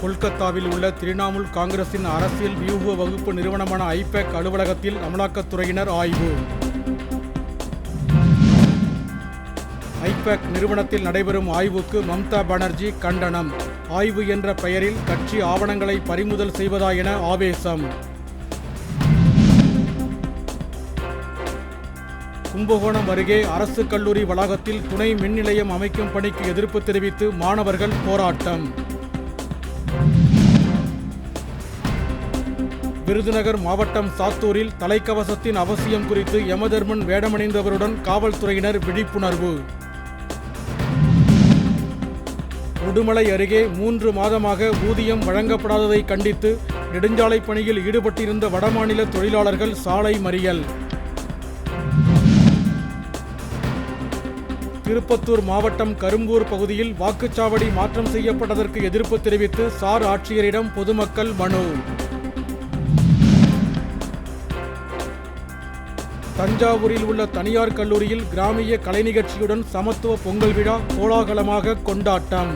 கொல்கத்தாவில் உள்ள திரிணாமுல் காங்கிரசின் அரசியல் வியூக வகுப்பு நிறுவனமான ஐபேக் அலுவலகத்தில் அமலாக்கத்துறையினர் ஆய்வு. ஐபேக் நிறுவனத்தில் நடைபெறும் ஆய்வுக்கு மம்தா பானர்ஜி கண்டனம். ஆய்வு என்ற பெயரில் கட்சி ஆவணங்களை பறிமுதல் செய்வதா என ஆவேசம். கும்பகோணம் அருகே அரசு கல்லூரி வளாகத்தில் துணை மின் நிலையம் அமைக்கும் பணிக்கு எதிர்ப்பு தெரிவித்து மாணவர்கள் போராட்டம். விருதுநகர் மாவட்டம் சாத்தூரில் தலைக்கவசத்தின் அவசியம் குறித்து யமதர்மன் வேடமணிந்தவருடன் காவல்துறையினர் விழிப்புணர்வு. உடுமலை அருகே மூன்று மாதமாக ஊதியம் வழங்கப்படாததை கண்டித்து நெடுஞ்சாலை பணியில் ஈடுபட்டிருந்த வடமாநில தொழிலாளர்கள் சாலை மறியல். திருப்பத்தூர் மாவட்டம் கரும்பூர் பகுதியில் வாக்குச்சாவடி மாற்றம் செய்யப்பட்டதற்கு எதிர்ப்பு தெரிவித்து சார் ஆட்சியரிடம் பொதுமக்கள் மனு. தஞ்சாவூரில் உள்ள தனியார் கல்லூரியில் கிராமிய கலை நிகழ்ச்சியுடன் சமத்துவ பொங்கல் விழா கோலாகலமாக கொண்டாட்டம்.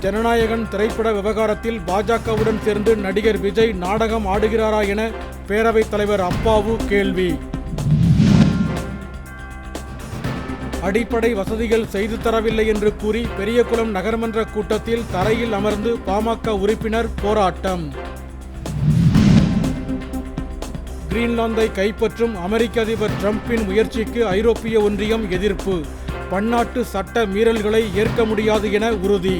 ஜனநாயகன் திரைப்பட விவகாரத்தில் பாஜகவுடன் சேர்ந்து நடிகர் விஜய் நாடகம் ஆடுகிறாரா என பேரவைத் தலைவர் அப்பாவு கேள்வி. அடிப்படை வசதிகள் செய்து தரவில்லை என்று கூறி பெரியகுளம் நகர்மன்ற கூட்டத்தில் தரையில் அமர்ந்து பாமக உறுப்பினர் போராட்டம். கிரீன்லாந்தை கைப்பற்றும் அமெரிக்க அதிபர் டிரம்பின் முயற்சிக்கு ஐரோப்பிய ஒன்றியம் எதிர்ப்பு. பன்னாட்டு சட்ட மீறல்களை ஏற்க முடியாது என உறுதி.